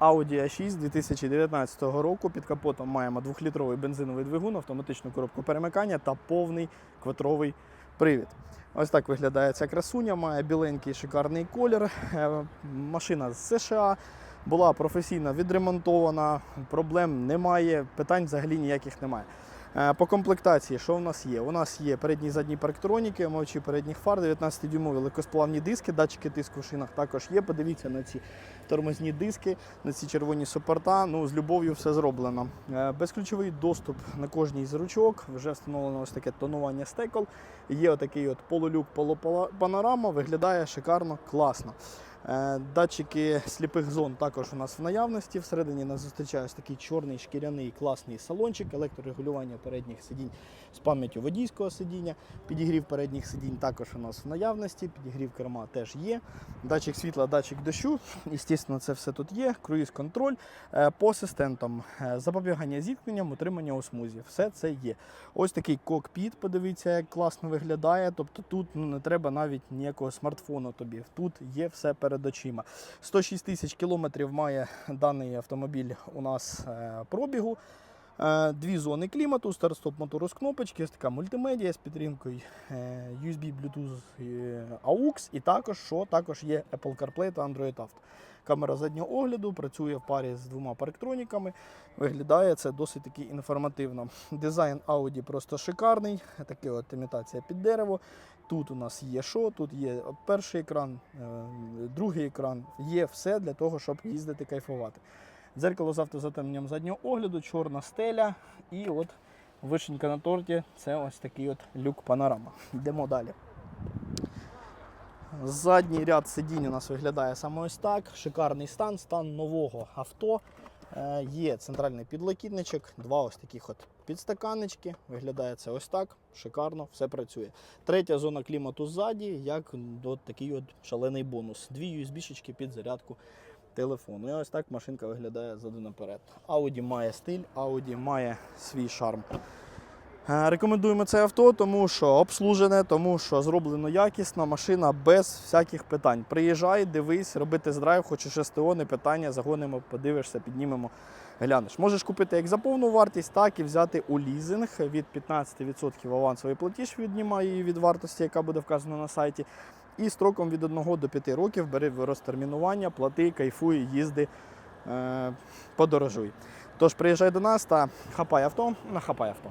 Audi A6 2019 року. Під капотом маємо 2-літровий бензиновий двигун, автоматичну коробку перемикання та повний квадровий привід. Ось так виглядає ця красуня, має біленький шикарний колір. Е, Машина з США. Була професійно відремонтована, проблем немає, питань взагалі ніяких немає. Е, По комплектації, що в нас є? У нас є передні і задні парктроніки, омивачі передніх фар, 19-дюймові легкосплавні диски, датчики тиску в шинах також є. Подивіться на ці тормозні диски, на ці червоні супорта. Ну, з любов'ю все зроблено. Е, Безключовий доступ на кожній з ручок. Вже встановлено ось таке тонування стекол. Є отакий от полулюк, полупанорама, виглядає шикарно, класно. Е, Датчики сліпих зон також у нас в наявності. Всередині нас зустрічає такий чорний шкіряний класний салончик, електрорегулювання передніх сидінь з пам'яттю водійського сидіння. Підігрів передніх сидінь також у нас в наявності. Підігрів керма теж є. Датчик світла, датчик дощу. Звісно, це все тут є. Круїз контроль Е, по асистентам, е, запобігання зіткненням, утримання у смузі. Все це є. Ось такий кокпіт, подивіться, як класно виглядає. Тобто тут ну, не треба навіть ніякого смартфону тобі. Тут є все перед очима. 106 тисяч кілометрів має даний автомобіль у нас е, пробігу. Е, Дві зони клімату, старт-стоп мотору з кнопочки, ось така мультимедіа з підтримкою е, USB, Bluetooth, е, AUX і також, що також є Apple CarPlay та Android Auto. Камера заднього огляду працює в парі з двома парктроніками. Виглядає це досить таки інформативно. Дизайн Audi просто шикарний. Такий от імітація під дерево. Тут у нас є що, тут є перший екран, другий екран. Є все для того, щоб їздити кайфувати. Дзеркало з автозатемненням заднього огляду, чорна стеля і от вишенька на торті це ось такий от люк панорама. Йдемо далі. Задній ряд сидінь у нас виглядає саме ось так. Шикарний стан, стан нового авто. Е, Є центральний підлокітничок, два ось таких от підстаканнички. Виглядає це ось так. Шикарно, все працює. Третя зона клімату ззаді, як от такий от шалений бонус. Дві USB-шечки під зарядку телефону. І ось так машинка виглядає ззаду наперед. Audi має стиль, Audi має свій шарм. Е, Рекомендуємо це авто, тому що обслужене, тому що зроблено якісно, машина без всяких питань. Приїжджай, дивись, роби тест-драйв, хочеш СТО, не питання, загонимо, подивишся, піднімемо, глянеш. Можеш купити як за повну вартість, так і взяти у лізинг від 15% авансовий платіж віднімає її від вартості, яка буде вказана на сайті. І строком від 1 до 5 років бери в розтермінування, плати, кайфуй, їзди, е, подорожуй. Тож приїжджай до нас та хапай авто, нахапай авто.